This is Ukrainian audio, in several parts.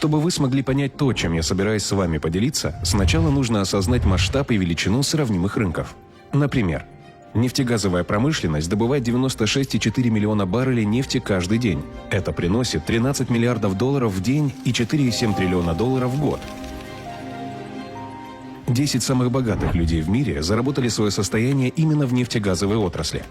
Чтобы вы смогли понять то, чем я собираюсь с вами поделиться, сначала нужно осознать масштаб и величину сравнимых рынков. Например, нефтегазовая промышленность добывает 96,4 миллиона баррелей нефти каждый день. Это приносит 13 миллиардов долларов в день и 4,7 триллиона долларов в год. 10 самых богатых людей в мире заработали свое состояние именно в нефтегазовой отрасли.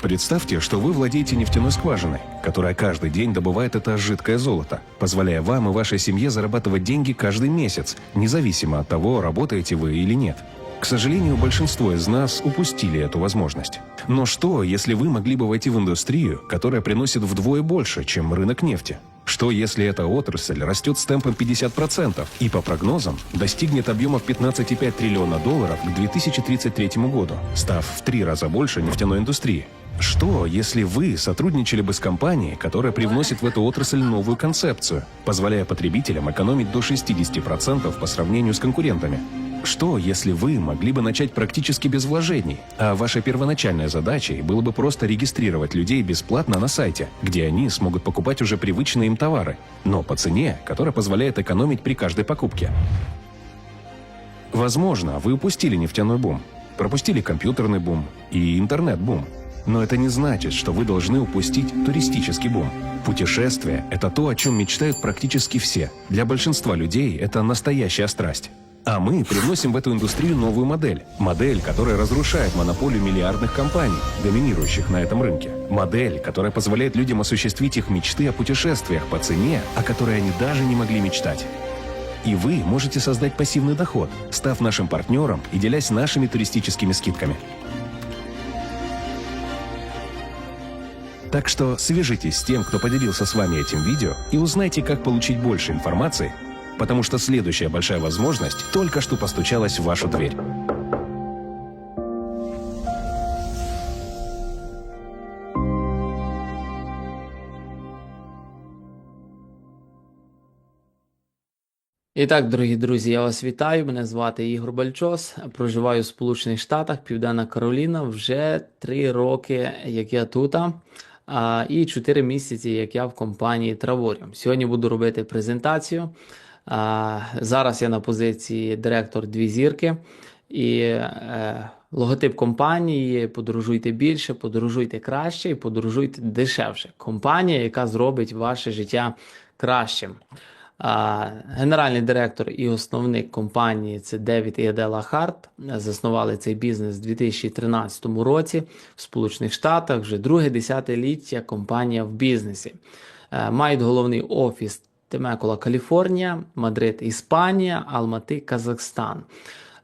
Представьте, что вы владеете нефтяной скважиной, которая каждый день добывает это жидкое золото, позволяя вам и вашей семье зарабатывать деньги каждый месяц, независимо от того, работаете вы или нет. К сожалению, большинство из нас упустили эту возможность. Но что, если вы могли бы войти в индустрию, которая приносит вдвое больше, чем рынок нефти? Что, если эта отрасль растет с темпом 50% и, по прогнозам, достигнет объемов 15,5 триллиона долларов к 2033 году, став в три раза больше нефтяной индустрии? Что, если вы сотрудничали бы с компанией, которая привносит в эту отрасль новую концепцию, позволяя потребителям экономить до 60% по сравнению с конкурентами? Что, если вы могли бы начать практически без вложений, а вашей первоначальной задачей было бы просто регистрировать людей бесплатно на сайте, где они смогут покупать уже привычные им товары, но по цене, которая позволяет экономить при каждой покупке? Возможно, вы упустили нефтяной бум, пропустили компьютерный бум и интернет-бум. Но это не значит, что вы должны упустить туристический бум. Путешествие – это то, о чем мечтают практически все. Для большинства людей это настоящая страсть. А мы привносим в эту индустрию новую модель. Модель, которая разрушает монополию миллиардных компаний, доминирующих на этом рынке. Модель, которая позволяет людям осуществить их мечты о путешествиях по цене, о которой они даже не могли мечтать. И вы можете создать пассивный доход, став нашим партнером и делясь нашими туристическими скидками. Так что свяжитесь с тем, кто поделился с вами этим видео и узнайте, как получить больше информации, потому что следующая большая возможность только что постучалась в вашу дверь. І так, дорогі друзі, я вас вітаю. Мене звати Ігор Бальчос. Проживаю в Сполучених Штатах, Південна Кароліна. Вже три роки, як я тут, і чотири місяці, як я в компанії Траворіум. Сьогодні буду робити презентацію. Зараз я на позиції директор дві зірки. І е, логотип компанії подорожуйте більше, подорожуйте краще і подорожуйте дешевше. Компанія, яка зробить ваше життя кращим. Генеральний директор і основник компанії це Девід і Адела Харт. Заснували цей бізнес у 2013 році в Сполучених Штатах. Вже друге десятиліття компанія в бізнесі. Е, Мають головний офіс Темекула, Каліфорнія, Мадрид, Іспанія, Алмати, Казахстан.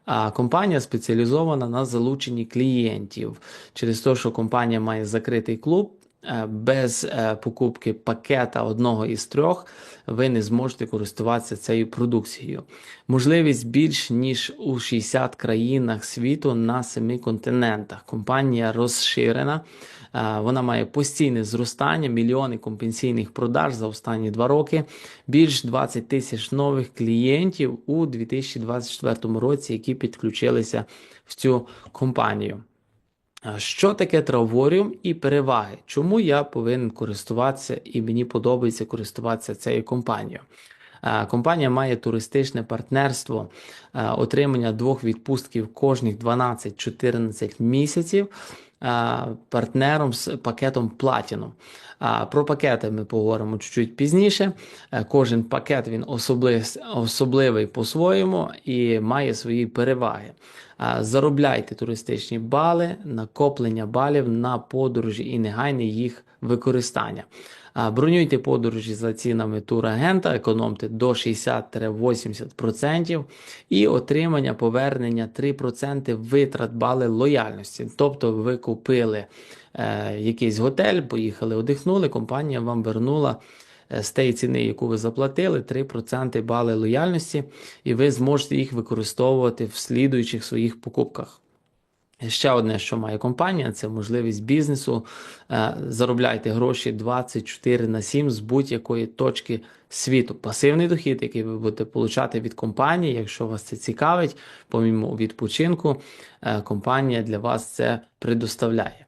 А компанія спеціалізована на залученні клієнтів через те, що компанія має закритий клуб. Е, Без е, покупки пакета одного із трьох ви не зможете користуватися цією продукцією. Можливість більш ніж у 60 країнах світу на семи континентах. Компанія розширена. Е, Вона має постійне зростання, мільйони компенсійних продаж за останні два роки, більш 20 тисяч нових клієнтів у 2024 році, які підключилися в цю компанію. Що таке траворіум і переваги? Чому я повинен користуватися і мені подобається користуватися цією компанією? Компанія має туристичне партнерство, отримання двох відпустків кожних 12-14 місяців партнером з пакетом Platinum. Про пакети ми поговоримо чуть-чуть пізніше. Е, Кожен пакет він особлив, особливий по-своєму і має свої переваги. Заробляйте туристичні бали, накоплення балів на подорожі і негайне їх використання. Бронюйте подорожі за цінами турагента, економте до 60-80% і отримання повернення 3% витрат бали лояльності. Тобто ви купили е, якийсь готель, поїхали, одихнули, компанія вам вернула з тієї ціни, яку ви заплатили, 3% бали лояльності, і ви зможете їх використовувати в слідуючих своїх покупках. Ще одне, що має компанія, це можливість бізнесу. Е, Заробляйте гроші 24 на 7 з будь-якої точки світу. Пасивний дохід, який ви будете получати від компанії, якщо вас це цікавить, помімо відпочинку, е, компанія для вас це предоставляє.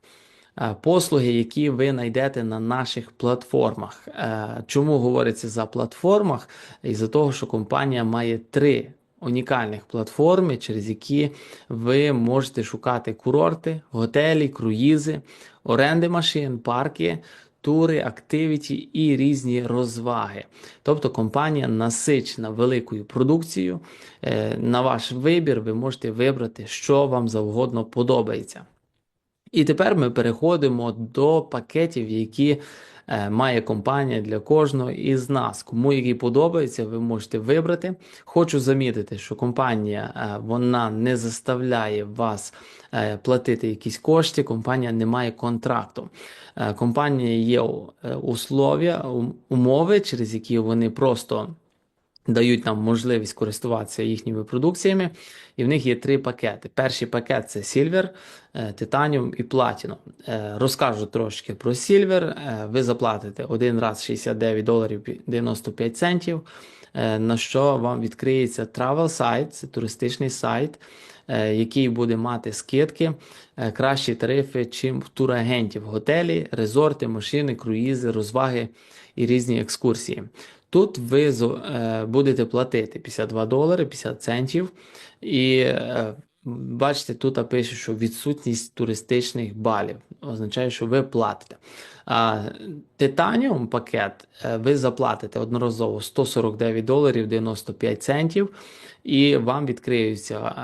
Е, послуги, які ви знайдете на наших платформах. Е, Чому говориться за платформах? Із-за того, що компанія має три унікальних платформи, через які ви можете шукати курорти, готелі, круїзи, оренди машин, парки. Тури, активіті і різні розваги. Тобто компанія насичена великою продукцією. Е, На ваш вибір ви можете вибрати, що вам завгодно подобається. І тепер ми переходимо до пакетів, які е, має компанія для кожного із нас. Кому який подобається, ви можете вибрати. Хочу замітити, що компанія е, вона не заставляє вас е, платити якісь кошти, компанія не має контракту. Компанія є условия, умови, через які вони просто дають нам можливість користуватися їхніми продукціями, і в них є три пакети. Перший пакет це Silver, е, Titanium і Platinum. Е, Розкажу трошки про Silver. Е, Ви заплатите один раз 69 доларів 95 центів, на що вам відкриється travel сайт, це туристичний сайт, який буде мати скидки, кращі тарифи, чим в турагентів, готелі, резорти, машини, круїзи, розваги і різні екскурсії. Тут ви е, будете платити 52 долари 50 центів. І е, бачите, тут пише, що відсутність туристичних балів означає, що ви платите. А титаніум пакет е, ви заплатите одноразово 149 доларів 95 центів, і вам відкриються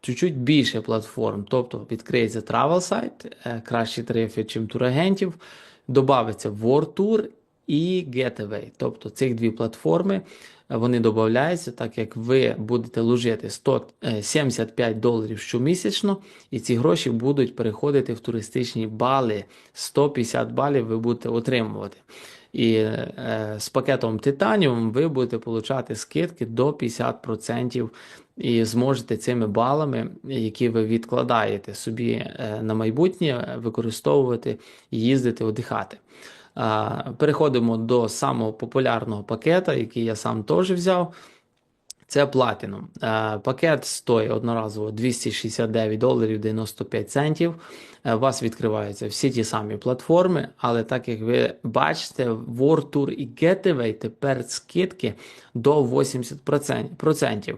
чуть-чуть більше платформ. Тобто відкриється travel сайт, кращі тарифи, чим турагентів, додається World Tour і Getaway. Тобто цих дві платформи е, вони додаються, так як ви будете ложити 100, е, 75 доларів щомісячно, і ці гроші будуть переходити в туристичні бали. 150 балів ви будете отримувати. І е, з пакетом Titanium ви будете получати скидки до 50% і зможете цими балами, які ви відкладаєте собі е, на майбутнє, використовувати і їздити, одихати. Переходимо до самого популярного пакета, який я сам теж взяв. Це Platinum. Е, Пакет стоїть одноразово 269 доларів 95 центів. Е, У вас відкриваються всі ті самі платформи, але так як ви бачите, World Tour і Getaway тепер скидки до 80%.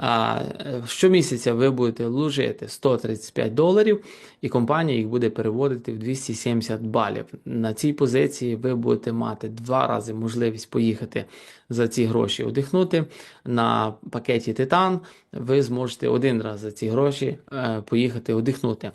Е, Щомісяця ви будете вложити 135 доларів, і компанія їх буде переводити в 270 балів. На цій позиції ви будете мати два рази можливість поїхати за ці гроші одихнути. На пакеті Титан ви зможете один раз за ці гроші е, поїхати одихнути.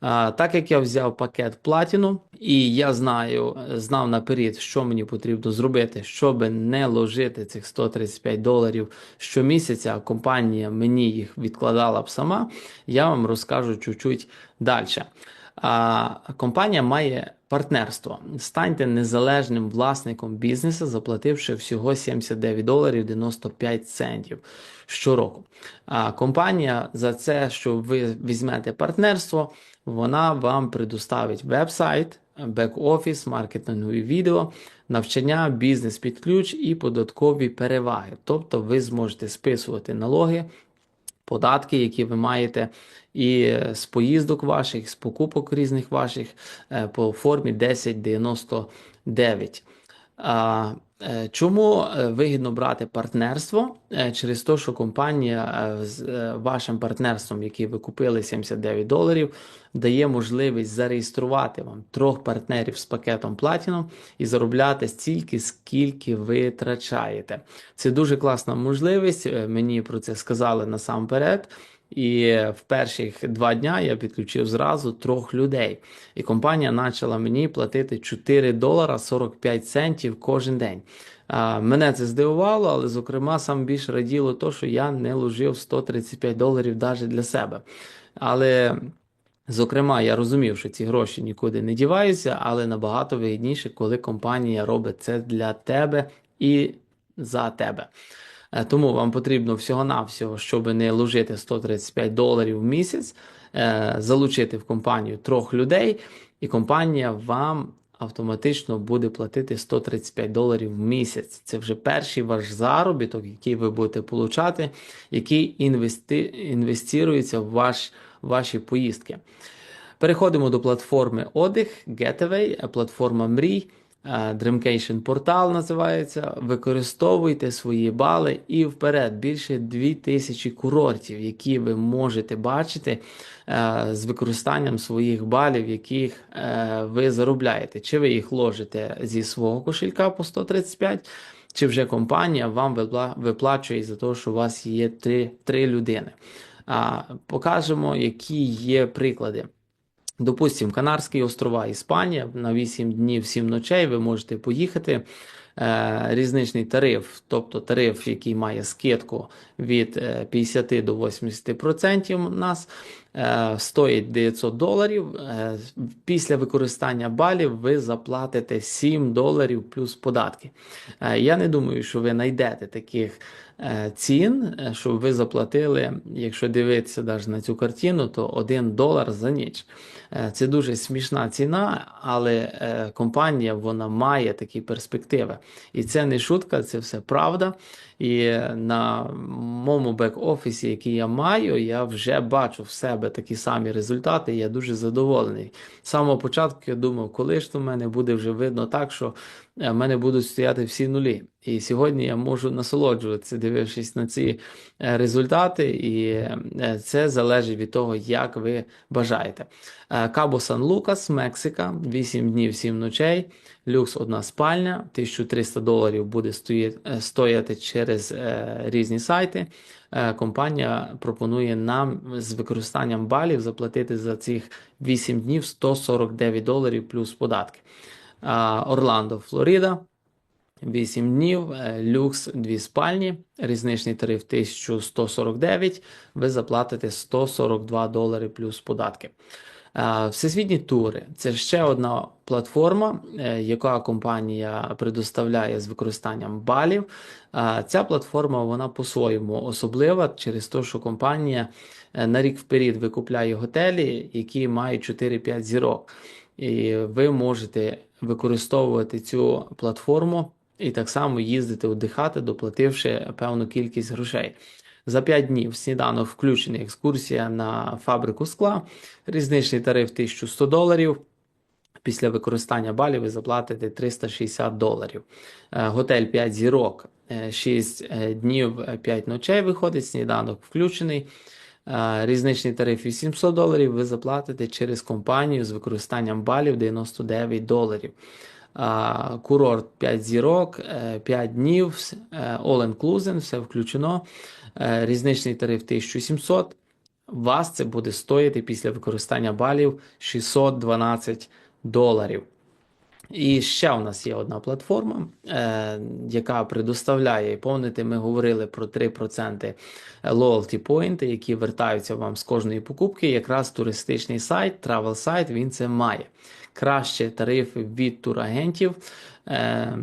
Так як я взяв пакет Platinum, і я знаю, знав наперед, що мені потрібно зробити, щоб не ложити цих 135 доларів щомісяця, а компанія мені їх відкладала б сама, я вам розкажу чуть-чуть далі. А, компанія має партнерство. Станьте незалежним власником бізнесу, заплативши всього 79 доларів 95 центів щороку. А компанія за це, що ви візьмете партнерство, вона вам предоставить веб-сайт, бек-офіс, маркетингові відео, навчання, бізнес під ключ і податкові переваги. Тобто ви зможете списувати налоги, податки, які ви маєте, і з поїздок ваших, з покупок різних ваших е, по формі 1099. Е, Чому е, вигідно брати партнерство? Е, Через те, що компанія з вашим партнерством, який ви купили 79 доларів, дає можливість зареєструвати вам трьох партнерів з пакетом Platinum і заробляти стільки, скільки ви втрачаєте. Це дуже класна можливість. Мені про це сказали насамперед. І в перших два дня я підключив зразу трьох людей. І компанія почала мені платити 4 долара 45 центів кожен день. Мене це здивувало, але зокрема сам більш раділо то, що я не ложив 135 доларів навіть для себе. Але Зокрема, я розумів, що ці гроші нікуди не діваються, але набагато вигідніше, коли компанія робить це для тебе і за тебе. Е, Тому вам потрібно всього-навсього, щоб не ложити 135 доларів в місяць, е, залучити в компанію трьох людей, і компанія вам автоматично буде платити 135 доларів в місяць. Це вже перший ваш заробіток, який ви будете получати, який інвести... інвестується в ваш... ваші поїздки. Переходимо до платформи Одих, Getaway, е, платформа мрій. Е, Dreamcation портал називається. Використовуйте свої бали і вперед. Більше 2000 курортів, які ви можете бачити е, з використанням своїх балів, яких е, ви заробляєте. Чи ви їх ложите зі свого кошелька по 135, чи вже компанія вам виплачує за те, що у вас є три, три людини. Покажемо, які є приклади. Допустимо, Канарські острова, Іспанія на 8 днів, 7 ночей ви можете поїхати. Е, різничний тариф, тобто тариф, який має скидку від е, 50 до 80% у нас, е, стоїть 900 доларів. Е, після використання балів ви заплатите 7 доларів плюс податки. Е, я не думаю, що ви знайдете таких е, цін, е, щоб ви заплатили, якщо дивитися навіть на цю картину, то 1 долар за ніч. Е, Це дуже смішна ціна, але е, компанія вона має такі перспективи. І це не шутка, це все правда. І е, на моєму бек-офісі, який я маю, я вже бачу в себе такі самі результати. Я дуже задоволений. З самого початку я думав, коли ж то в мене буде вже видно так, що е, в мене будуть стояти всі нулі. І сьогодні я можу насолоджуватися, дивившись на ці е, результати, і е, це залежить від того, як ви бажаєте. Е, Кабо Сан Лукас, Мексика, 8 днів, 7 ночей, люкс одна спальня, 1300 доларів буде е, стояти через е, різні сайти. Е, Компанія пропонує нам з використанням балів заплатити за цих 8 днів 149 доларів плюс податки. Орландо, Флорида, 8 днів, е, люкс 2 спальні, різничний тариф 1149, ви заплатите 142 долари плюс податки. Всесвітні тури це ще одна платформа, е, яка компанія предоставляє з використанням балів. Ця платформа вона по-своєму особлива через те, що компанія е, на рік вперед викупляє готелі, які мають 4-5 зірок. І ви можете використовувати цю платформу і так само їздити віддихати, доплативши певну кількість грошей. За 5 днів сніданок включений екскурсія на фабрику скла, різничний тариф 1100 доларів. Після використання балів ви заплатите 360 доларів. Е, Готель 5 зірок, 6 днів, 5 ночей виходить, сніданок включений. Е, Різничний тариф 800 доларів ви заплатите через компанію з використанням балів 99 доларів. Курорт 5 зірок, 5 днів, е, all inclusive, все включено. Е, Різничний тариф 1700. Вас це буде стоїти після використання балів 612 доларів. І ще у нас є одна платформа, е, яка предоставляє, і пам'ятаєте, ми говорили про 3% loyalty point, які вертаються вам з кожної покупки. Якраз туристичний сайт, travel сайт, він це має. Краще тарифи від турагентів. Е,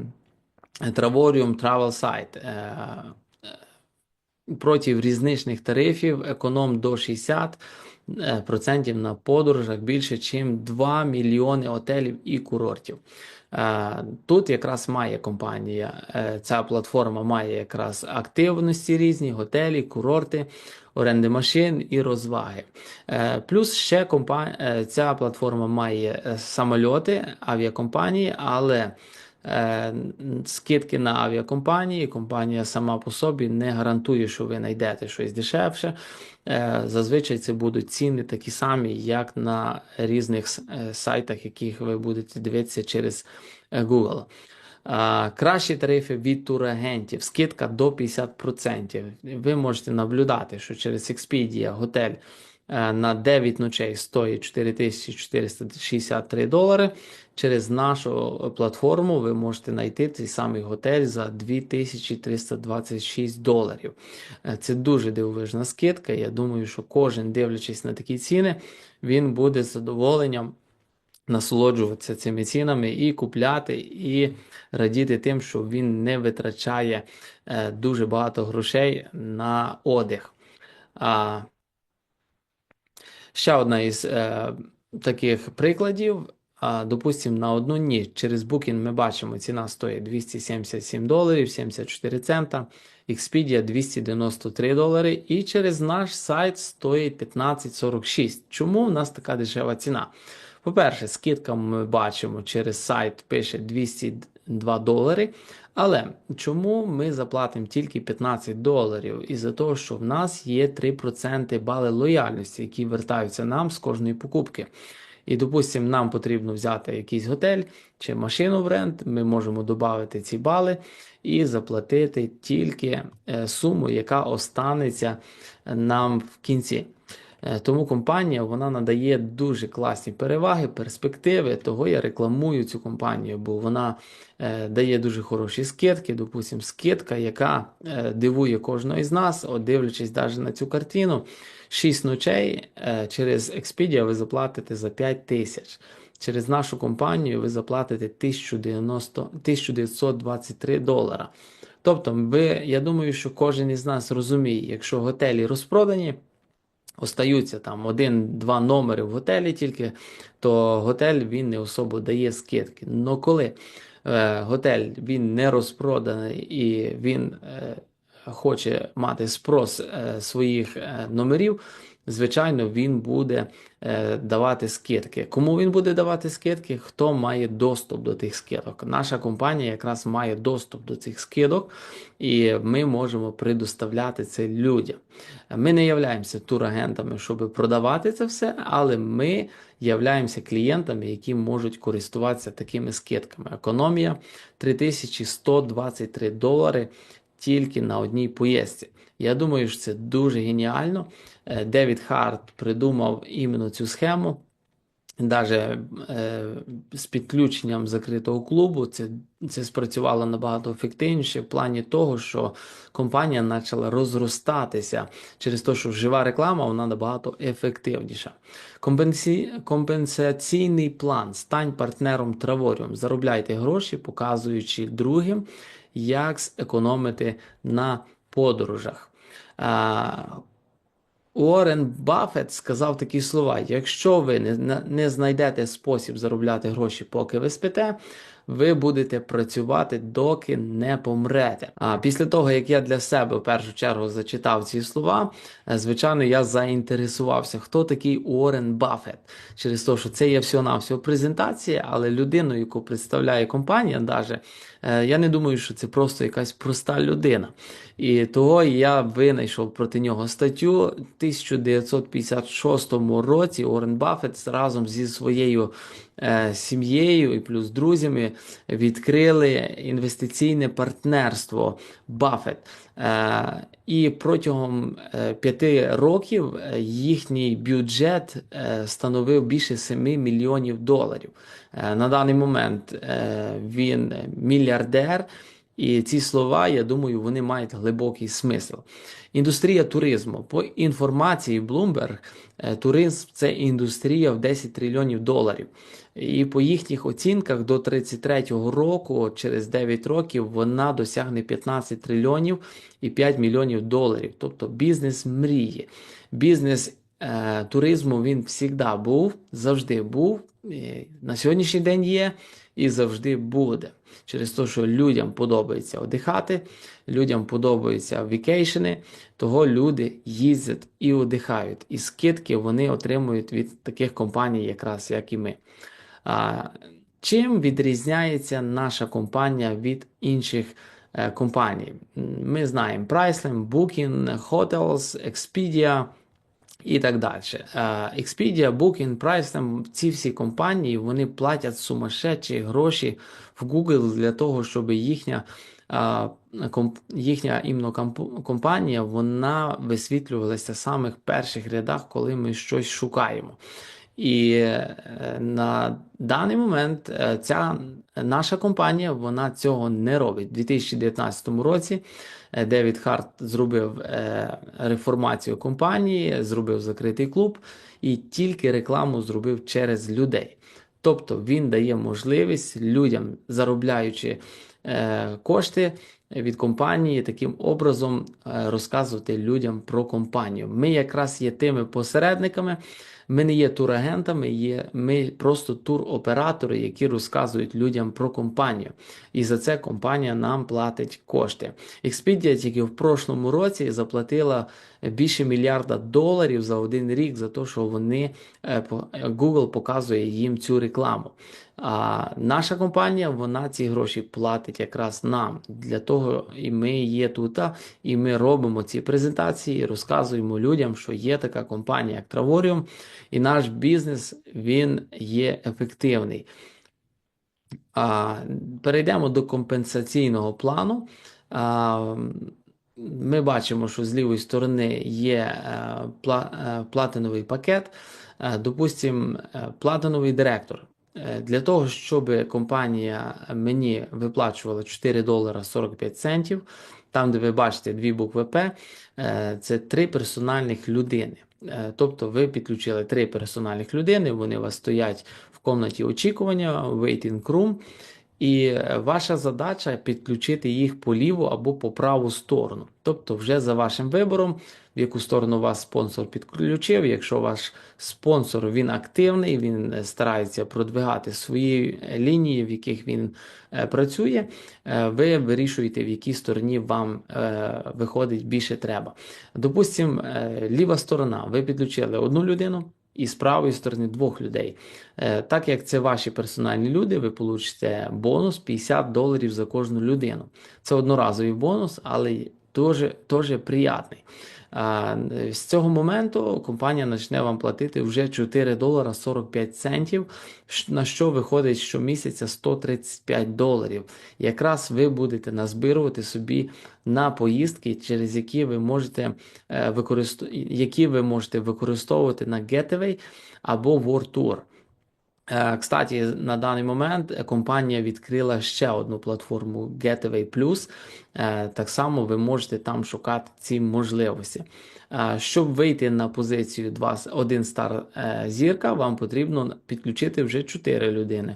Travorium Travel Site. Е, проти різничних тарифів, економ до 60 е, процентів на подорожах більше, ніж 2 мільйони готелів і курортів. Е, Тут якраз має компанія, е, ця платформа має якраз активності різні, готелі, курорти, оренди машин і розваги. Е, Плюс ще компа... е, ця платформа має е, самольоти, авіакомпанії, але е, скидки на авіакомпанії, компанія сама по собі не гарантує, що ви знайдете щось дешевше. Е, Зазвичай це будуть ціни такі самі, як на різних е, сайтах, яких ви будете дивитися через Google. Кращі тарифи від турагентів, скидка до 50%. Ви можете наблюдати, що через Expedia готель на 9 ночей стоїть 4463 долари. Через нашу платформу ви можете знайти цей самий готель за 2326 доларів. Е, Це дуже дивовижна скидка. Я думаю, що кожен, дивлячись на такі ціни, він буде з задоволенням насолоджуватися цими цінами і купляти, і радіти тим, що він не витрачає е, дуже багато грошей на одяг. Ще одна із е, таких прикладів допустимо, на одну ніч через Booking ми бачимо, ціна стоїть 277 доларів 74 цента, Expedia 293 долари, і через наш сайт стоїть 1546. Чому в нас така дешева ціна? По-перше, скидка ми бачимо через сайт пише 202 долари. Але чому ми заплатимо тільки 15 доларів? Із-за того, що в нас є 3% бали лояльності, які вертаються нам з кожної покупки. І, допустимо, нам потрібно взяти якийсь готель чи машину в рент, ми можемо додати ці бали і заплатити тільки е, суму, яка останеться нам в кінці. Е, Тому компанія вона надає дуже класні переваги, перспективи. Того я рекламую цю компанію, бо вона е, дає дуже хороші скидки. Допустимо, скидка, яка е, дивує кожного із нас, от дивлячись навіть на цю картину. 6 ночей через Expedia ви заплатите за 5 тисяч. Через нашу компанію ви заплатите 1090, 1923 долара. Тобто, ви, я думаю, що кожен із нас розуміє, якщо готелі розпродані, остаються там один-два номери в готелі тільки, то готель він не особо дає скидки. Но коли е, готель він не розпроданий і він е, хоче мати спрос е, своїх е, номерів, звичайно, він буде е, давати скидки. Кому він буде давати скидки? Хто має доступ до тих скидок? Наша компанія якраз має доступ до цих скидок, і ми можемо предоставляти це людям. Ми не являємося турагентами, щоб продавати це все, але ми являємося клієнтами, які можуть користуватися такими скидками. Економія 3123 долари тільки на одній поїздці. Я думаю, що це дуже геніально. Е, Девід Харт придумав іменно цю схему. Даже е, з підключенням закритого клубу це, це спрацювало набагато ефективніше в плані того, що компанія почала розростатися через те, що жива реклама вона набагато ефективніша. Компенсі... Компенсаційний план. Стань партнером Travorіум. Заробляйте гроші, показуючи другим, як зекономити на подорожах. Уоррен Баффет сказав такі слова: якщо ви не, не знайдете спосіб заробляти гроші, поки ви спите, ви будете працювати, доки не помрете. А після того, як я для себе в першу чергу зачитав ці слова, е, звичайно, я заінтересувався, хто такий Уоррен Баффет. Через те, що це є всього-навсього презентація, але людину, яку представляє компанія, даже, е, я не думаю, що це просто якась проста людина. І того я винайшов проти нього статтю в 1956 році. Уоррен Баффет разом зі своєю сім'єю і плюс друзями відкрили інвестиційне партнерство Баффет. Е, і протягом е, п'яти років е, їхній бюджет е, становив більше 7 мільйонів доларів. Е, на даний момент е, він мільярдер. І ці слова, я думаю, вони мають глибокий смисл. Індустрія туризму. По інформації Bloomberg, е, туризм це індустрія в 10 трильйонів доларів. І по їхніх оцінках до 33-го року, через 9 років, вона досягне 15 трильйонів і 5 мільйонів доларів. Тобто бізнес мрії. Бізнес е, туризму він завжди був, завжди був. На сьогоднішній день є і завжди буде. Через те, що людям подобається одихати, людям подобаються вікейшени, того люди їздять і одихають. І скидки вони отримують від таких компаній, якраз як і ми. Чим відрізняється наша компанія від інших е, компаній? Ми знаємо Priceline, Booking, Hotels, Expedia і так далі. Е, Expedia, Booking, Priceline, ці всі компанії вони платять сумасшедші гроші в Google для того, щоб їхня, їхня іменно компанія вона висвітлювалася в самих перших рядах, коли ми щось шукаємо. І е, на даний момент е, ця наша компанія вона цього не робить. У 2019 році е, Девід Харт зробив реформацію компанії, зробив закритий клуб і тільки рекламу зробив через людей. Тобто він дає можливість людям, заробляючи кошти, від компанії таким образом е, розказувати людям про компанію. Ми якраз є тими посередниками. Ми не є турагентами, є ми просто туроператори, які розказують людям про компанію. І за це компанія нам платить кошти. Expedia тільки в прошлому році заплатила більше мільярда доларів за один рік за те, що вони е, Google показує їм цю рекламу. А наша компанія вона ці гроші платить якраз нам. Для того і ми є тут, і ми робимо ці презентації, розказуємо людям, що є така компанія, як Travorium, і наш бізнес він є ефективний. А, перейдемо до компенсаційного плану. А, ми бачимо, що з лівої сторони є е, е, платиновий пакет. Е, Допустим, е, платиновий директор. Е, Для того, щоб компанія мені виплачувала 4 долара 45 центів, там, де ви бачите дві букви П, е, це три персональних людини. Е, Тобто ви підключили три персональних людини, вони у вас стоять в комнаті очікування, waiting room, і ваша задача підключити їх по ліву або по праву сторону. Тобто, вже за вашим вибором, в яку сторону вас спонсор підключив. Якщо ваш спонсор він активний, він е, старається продвигати свої е, лінії, в яких він е, працює, ви вирішуєте, в якій стороні вам виходить більше треба. Допустим, е, ліва сторона, ви підключили одну людину. І з правої сторони двох людей. Е, Так як це ваші персональні люди, ви получите бонус 50 доларів за кожну людину. Це одноразовий бонус, але дуже, дуже приятний. З цього моменту компанія почне вам платити вже 4 долара 45 центів, на що виходить щомісяця 135 доларів. Якраз ви будете назбирувати собі на поїздки, через які ви можете е, які ви можете використовувати на Getaway або World Tour. Е, Кстаті, на даний момент е, компанія відкрила ще одну платформу Getaway Plus. Е, Так само ви можете там шукати ці можливості. Щоб вийти на позицію 2, 1 стар зірка, вам потрібно підключити вже 4 людини.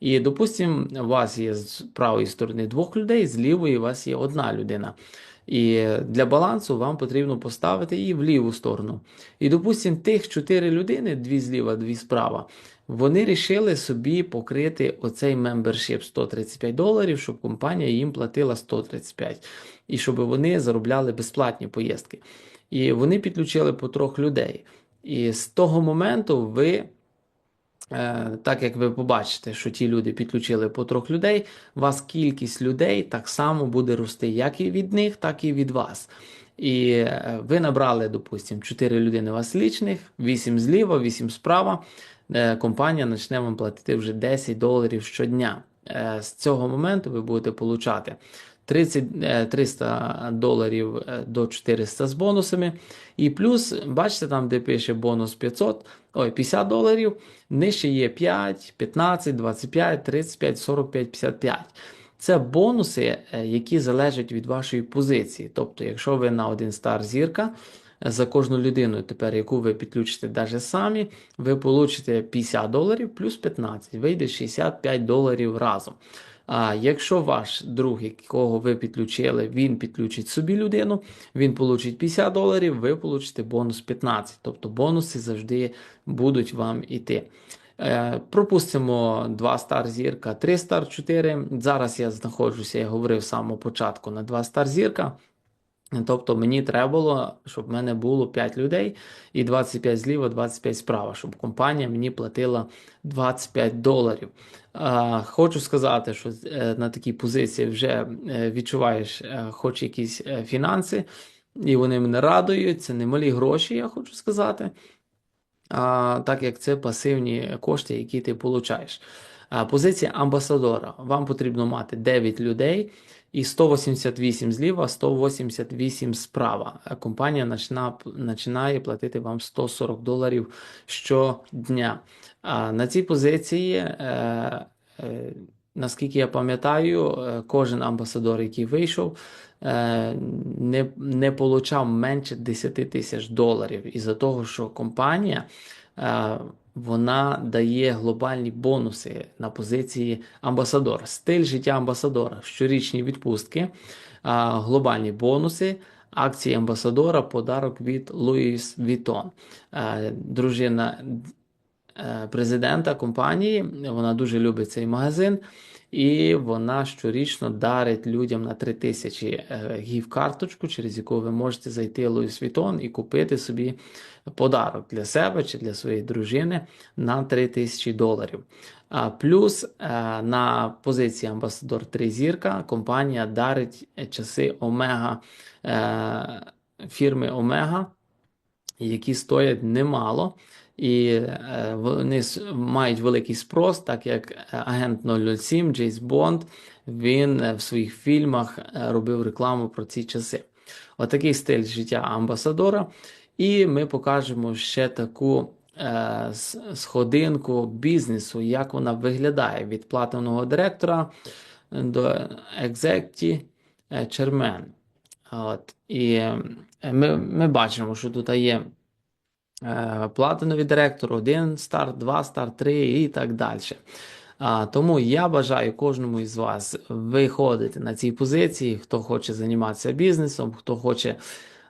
І, допустимо, у вас є з правої сторони двох людей, з лівої у вас є одна людина. І для балансу вам потрібно поставити її в ліву сторону. І, допустимо, тих чотири людини, дві зліва, дві справа, вони рішили собі покрити оцей мембершип 135 доларів, щоб компанія їм платила 135, і щоб вони заробляли безплатні поїздки. І вони підключили по трьох людей. І з того моменту ви. Е, Так як ви побачите, що ті люди підключили по трьох людей, вас кількість людей так само буде рости як і від них, так і від вас. І е, ви набрали, допустимо, 4 людини у вас лічних, 8 зліва, 8 справа. Е, Компанія почне вам платити вже 10 доларів щодня. Е, З цього моменту ви будете получати 30, е, 300 доларів е, до 400 з бонусами. І плюс, бачите, там, де пише бонус 500, ой, 50 доларів, нижче є 5, 15, 25, 35, 45, 55. Це бонуси, які залежать від вашої позиції. Тобто, якщо ви на один стар зірка, за кожну людину, тепер, яку ви підключите навіть самі, ви получите 50 доларів плюс 15, вийде 65 доларів разом. А якщо ваш друг, якого ви підключили, він підключить собі людину, він получить 50 доларів, ви получите бонус 15. Тобто бонуси завжди будуть вам іти. Е, Пропустимо 2 стар зірка, 3 стар 4. Зараз я знаходжуся, я говорив з самого початку на 2 стар зірка. Тобто мені треба було, щоб в мене було 5 людей і 25 зліва, 25 справа, щоб компанія мені платила 25 доларів. Хочу сказати, що е, на такій позиції вже е, відчуваєш е, хоч якісь фінанси, і вони мене радують. Це не малі гроші, я хочу сказати. Так як це пасивні кошти, які ти получаєш. Позиція амбасадора. Вам потрібно мати 9 людей і 188 зліва, 188 справа. Компанія починає платити вам 140 доларів щодня. А на цій позиції, е, е, наскільки я пам'ятаю, е, кожен амбасадор, який вийшов, е, не, не получав менше 10 тисяч доларів із-за того, що компанія е, вона дає глобальні бонуси на позиції амбасадора. Стиль життя амбасадора, щорічні відпустки, глобальні бонуси. Акції амбасадора, подарок від Луїс Vuitton. Е, Дружина е, президента компанії, вона дуже любить цей магазин, і вона щорічно дарить людям на 3 тисячі е, гів-карточку, через яку ви можете зайти в Louis Vuitton і купити собі подарок для себе чи для своєї дружини на 3 тисячі доларів. Плюс е, на позиції амбасадор 3 зірка компанія дарить е, часи Омега фірми Омега, які стоять немало. І е, вони мають великий спрос, так як е, агент 007 Джейс Бонд він е, в своїх фільмах робив рекламу про ці часи. Отакий стиль життя амбасадора. І ми покажемо ще таку е, сходинку бізнесу, як вона виглядає від платного директора до екзекті чермен. От. І ми, ми бачимо, що тут є е, платиновий директор, один старт, два старт, три і так далі. А, тому я бажаю кожному із вас виходити на ці позиції, хто хоче займатися бізнесом, хто хоче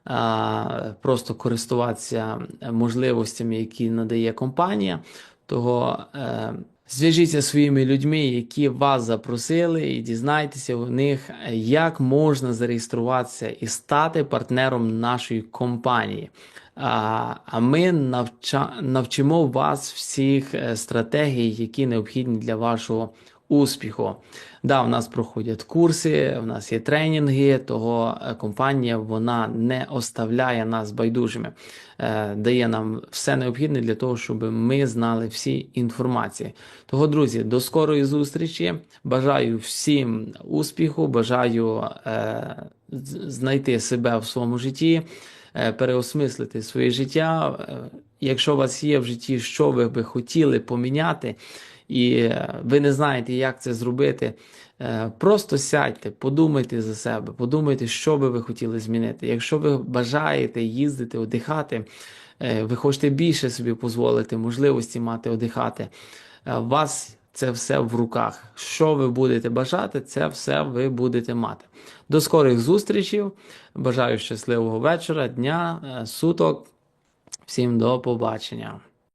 а, просто користуватися можливостями, які надає компанія. Того е, зв'яжіться зі своїми людьми, які вас запросили, і дізнайтеся у них, як можна зареєструватися і стати партнером нашої компанії. А, ми навча, навчимо вас всіх е, стратегій, які необхідні для вашого успіху. Да, у нас проходять курси, у нас є тренінги, того е, компанія вона не оставляє нас байдужими, е, дає нам все необхідне для того, щоб ми знали всі інформації. Того, друзі, до скорої зустрічі. Бажаю всім успіху, бажаю знайти себе в своєму житті переосмислити своє життя. Е, Якщо у вас є в житті, що ви би хотіли поміняти, і е, ви не знаєте, як це зробити, е, просто сядьте, подумайте за себе, подумайте, що би ви хотіли змінити. Якщо ви бажаєте їздити, одихати, е, ви хочете більше собі дозволити, можливості мати одихати, е, у вас це все в руках. Що ви будете бажати, це все ви будете мати. До скорих зустрічей. Бажаю щасливого вечора, дня, е, суток. Всім до побачення.